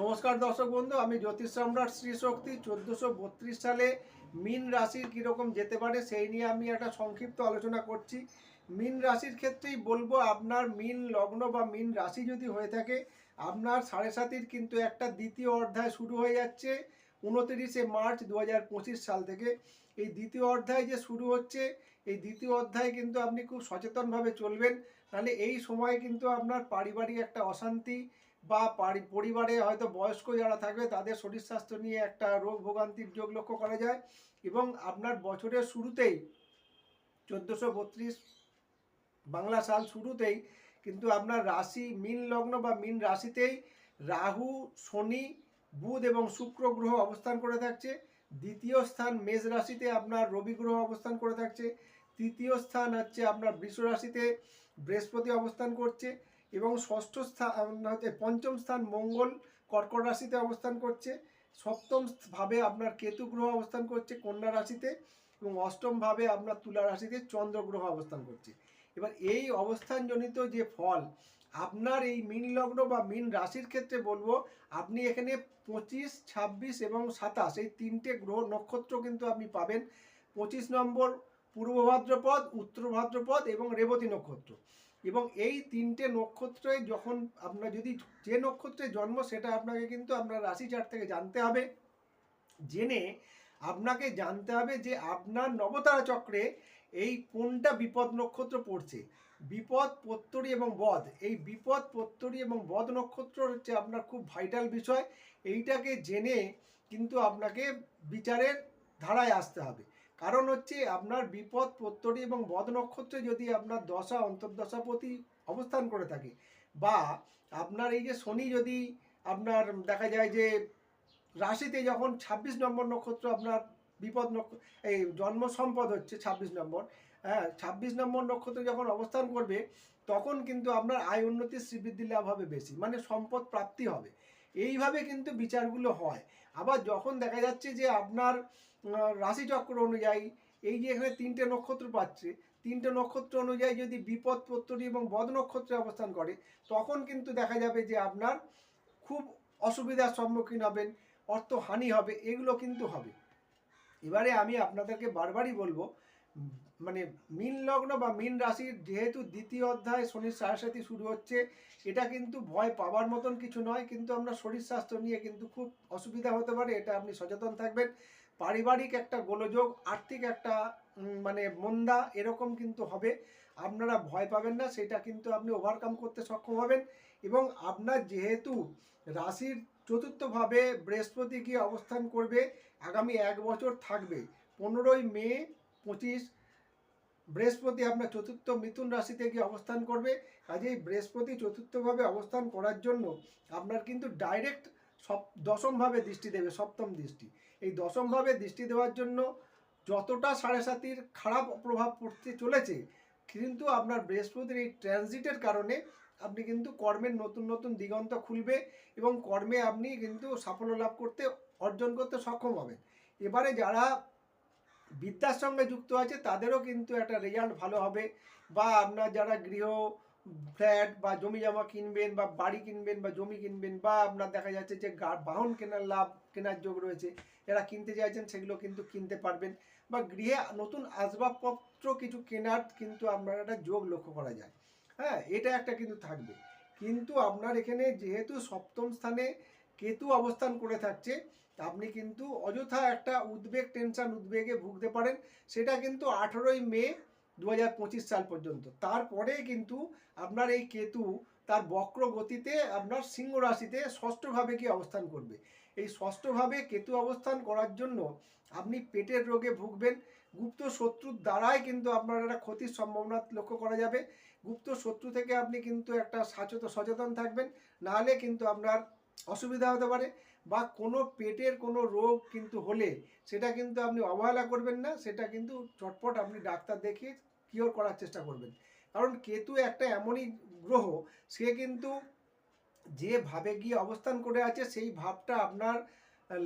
নমস্কার দর্শক বন্ধু, আমি জ্যোতিষ সম্রাট শ্রী শক্তি। চোদ্দোশো বত্রিশ সালে মিন রাশির কীরকম যেতে পারে সেই নিয়ে আমি একটা সংক্ষিপ্ত আলোচনা করছি। মিন রাশির ক্ষেত্রেই বলব, আপনার মিন লগ্ন বা মিন রাশি যদি হয়ে থাকে, আপনার সাড়ে সাতির কিন্তু একটা দ্বিতীয় অধ্যায় শুরু হয়ে যাচ্ছে উনতিরিশে মার্চ দু হাজার পঁচিশ সাল থেকে। এই দ্বিতীয় অধ্যায় যে শুরু হচ্ছে, এই দ্বিতীয় অধ্যায় কিন্তু আপনি খুব সচেতনভাবে চলবেন। তাহলে এই সময় কিন্তু আপনার পারিবারিক একটা অশান্তি বা পরিবারে হয়তো বয়স্ক যারা থাকবে তাদের শরীর স্বাস্থ্য নিয়ে একটা রোগ ভোগান্তির যোগ লক্ষ্য করা যায় এবং আপনার বছরের শুরুতেই চোদ্দোশো বত্রিশ বাংলা সাল শুরুতেই কিন্তু আপনার রাশি, মিন লগ্ন বা মিন রাশিতেই রাহু, শনি, বুধ এবং শুক্র গ্রহ অবস্থান করে থাকছে। দ্বিতীয় স্থান মেষ রাশিতে আপনার রবি গ্রহ অবস্থান করে থাকছে। তৃতীয় স্থান হচ্ছে আপনার বৃষ রাশিতে বৃহস্পতি অবস্থান করছে। এবং ষষ্ঠ স্থান হচ্ছে পঞ্চম স্থান মঙ্গল কর্কট রাশিতে অবস্থান করছে। সপ্তম ভাবে আপনার কেতু গ্রহ অবস্থান করছে কন্যা রাশিতে এবং অষ্টম ভাবে আপনার তুলা রাশিতে চন্দ্র গ্রহ অবস্থান করছে। এবার এই অবস্থানজনিত যে ফল, আপনার এই মিন লগ্ন বা মিন রাশির ক্ষেত্রে বলব, আপনি এখানে পঁচিশ, ছাব্বিশ এবং সাতাশ, এই তিনটে গ্রহ নক্ষত্র কিন্তু আপনি পাবেন। পঁচিশ নম্বর পূর্ব ভাদ্রপদ, উত্তর ভাদ্রপদ এবং রেবতী নক্ষত্র। এবং এই তিনটে নক্ষত্রে যখন আপনার যদি যে নক্ষত্রে জন্ম, সেটা আপনাকে কিন্তু আপনার রাশি থেকে জানতে হবে। জেনে আপনাকে জানতে হবে যে আপনার নবতারা চক্রে এই কোনটা বিপদ নক্ষত্র পড়ছে? বিপদ পত্তরী এবং বধ। এই বিপদ পত্তরী এবং বধ নক্ষত্র হচ্ছে আপনার খুব ভাইটাল বিষয়। এইটাকে জেনে কিন্তু আপনাকে বিচারের ধারায় আসতে হবে। কারণ হচ্ছে আপনার বিপদ পত্তরী এবং বদ নক্ষত্রে যদি আপনার দশা অন্তর্দশাপতি অবস্থান করে থাকে বা আপনার এই যে শনি যদি আপনার দেখা যায় যে রাশিতে যখন ২৬ নম্বর নক্ষত্র আপনার বিপদ নক্ষত্র এই জন্ম সম্পদ হচ্ছে ২৬ নম্বর হ্যাঁ ছাব্বিশ নম্বর নক্ষত্র যখন অবস্থান করবে তখন কিন্তু আপনার আয় উন্নতির শ্রীবৃদ্ধি লাভ হবে বেশি মানে সম্পদ প্রাপ্তি হবে। এইভাবে কিন্তু বিচারগুলো হয়। আবার যখন দেখা যাচ্ছে যে আপনার রাশিচক্র অনুযায়ী এই যে এখানে তিনটে নক্ষত্র পাচ্ছে, তিনটে নক্ষত্র অনুযায়ী যদি বিপদ পত্তরী এবং বদ নক্ষত্রে অবস্থান করে, তখন কিন্তু দেখা যাবে যে আপনার খুব অসুবিধার সম্মুখীন হবেন অর্থ হানি হবে, এগুলো কিন্তু হবে। এবারে আমি আপনাদেরকে বারবারই বলব মানে মিন লগ্ন বা মিন রাশির যেহেতু দ্বিতীয় অধ্যায় শনির সাড়ে শুরু হচ্ছে, এটা কিন্তু ভয় পাওয়ার মতন কিছু নয়, কিন্তু আপনার শরীর স্বাস্থ্য নিয়ে কিন্তু খুব অসুবিধা হতে পারে, এটা আপনি সচেতন থাকবেন। পারিবারিক একটা গোলযোগ, আর্থিক একটা মানে মন্দা এরকম কিন্তু হবে। আপনারা ভয় পাবেন না, সেটা কিন্তু আপনি ওভারকাম করতে সক্ষম হবেন। এবং আপনার যেহেতু রাশির চতুর্থভাবে বৃহস্পতি গিয়ে অবস্থান করবে, আগামী এক বছর থাকবে, পনেরোই মে পঁচিশ বৃহস্পতি আপনার চতুর্থ মিথুন রাশিতে গিয়ে অবস্থান করবে। কাজেই বৃহস্পতি চতুর্থভাবে অবস্থান করার জন্য আপনার কিন্তু ডাইরেক্ট সপ দশমভাবে দৃষ্টি দেবে, সপ্তম দৃষ্টি। এই দশমভাবে দৃষ্টি দেওয়ার জন্য যতটা সাড়ে সাতির খারাপ প্রভাব পড়তে চলেছে, কিন্তু আপনার বৃহস্পতির এই ট্রানজিটের কারণে আপনি কিন্তু কর্মের নতুন নতুন দিগন্ত খুলবে এবং কর্মে আপনি কিন্তু সাফল্য লাভ করতে, অর্জন করতে সক্ষম হবেন। এবারে যারা বিদ্যার সঙ্গে যুক্ত আছে, তাদেরও কিন্তু একটা রেজাল্ট ভালো হবে বা আপনার যারা গৃহ ফ্ল্যাট বা জমি জমা কিনবেন বা বাড়ি কিনবেন বা জমি কিনবেন বা আপনার দেখা যাচ্ছে যে বাহন কেনার লাভ, কেনার যোগ রয়েছে, যারা কিনতে চাইছেন সেগুলো কিন্তু কিনতে পারবেন বা গৃহে নতুন আসবাবপত্র কিছু কেনার কিন্তু আপনার একটা যোগ লক্ষ্য করা যায়। হ্যাঁ এটা একটা কিন্তু থাকবে। কিন্তু আপনার এখানে যেহেতু সপ্তম স্থানে কেতু অবস্থান করে থাকছে, আপনি কিন্তু অযথা একটা উদ্বেগ টেনশন উদ্বেগে ভুগতে পারেন। সেটা কিন্তু আঠেরোই মে দু হাজার পঁচিশ সাল পর্যন্ত। তারপরে কিন্তু আপনার এই কেতু তার বক্র গতিতে আপনার সিংহ রাশিতে ষষ্ঠভাবে কি অবস্থান করবে? এই ষষ্ঠভাবে কেতু অবস্থান করার জন্য আপনি পেটের রোগে ভুগবেন। গুপ্ত শত্রুর দ্বারাই কিন্তু আপনার একটা ক্ষতির সম্ভাবনা লক্ষ্য করা যাবে। গুপ্ত শত্রু থেকে আপনি কিন্তু একটা সচেতন সচেতন থাকবেন। নাহলে কিন্তু আপনার অসুবিধা হতে পারে। বা কোনো পেটের কোনো রোগ কিন্তু হলে সেটা কিন্তু আপনি অবহেলা করবেন না, সেটা কিন্তু চটপট আপনি ডাক্তার দেখিয়ে কিওর করার চেষ্টা করবেন। কারণ কেতু একটা এমনই গ্রহ, সে কিন্তু যে ভাবে গিয়ে অবস্থান করে আছে, সেই ভাবটা আপনার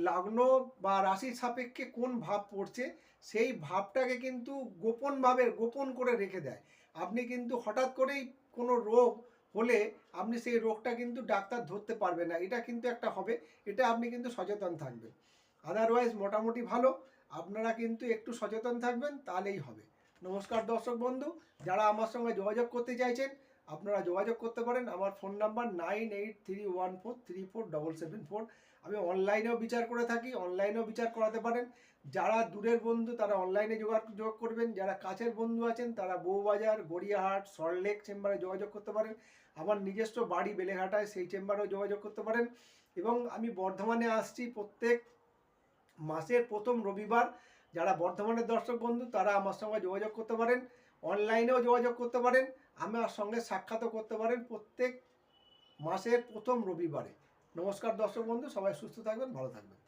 লগ্ন বা রাশির সাপেক্ষে কোন ভাব পড়ছে, সেই ভাবটাকে কিন্তু গোপনভাবে গোপন করে রেখে দেয়। আপনি কিন্তু হঠাৎ করেই কোনো রোগ হলে আপনি সেই রোগটা কিন্তু ডাক্তার ধরতে পারবে না। এটা কিন্তু একটা হবে, এটা আপনি কিন্তু সচেতন থাকবেন। আদারওয়াইজ মোটামুটি ভালো, আপনারা কিন্তু একটু সচেতন থাকবেন, তাহলেই হবে। নমস্কার দর্শক বন্ধু, যারা আমার সঙ্গে যোগাযোগ করতে চাইছেন, আপনারা যোগাযোগ করতে পারেন। আমার phone number nine eight three one four three four double seven four. আমি অনলাইনেও বিচার করে থাকি, অনলাইনেও বিচার করাতে পারেন। যারা দূরের বন্ধু, তারা অনলাইনে যোগাযোগ করবেন। যারা কাছের বন্ধু আছেন, তারা বউবাজার, গড়িয়াহাট, সল্টলেক চেম্বারে যোগাযোগ করতে পারেন। আমার নিজস্ব বাড়ি বেলেঘাটায় সেই চেম্বারেও যোগাযোগ করতে পারেন। এবং আমি বর্ধমানে আসছি প্রত্যেক মাসের প্রথম রবিবার। যারা বর্ধমানের দর্শক বন্ধু, তারা আমার সঙ্গে যোগাযোগ করতে পারেন। অনলাইনেও যোগাযোগ করতে পারেন। আমার সঙ্গে সাক্ষাৎও করতে পারেন প্রত্যেক মাসের প্রথম রবিবারে। নমস্কার দর্শক বন্ধু, সবাই সুস্থ থাকবেন, ভালো থাকবেন।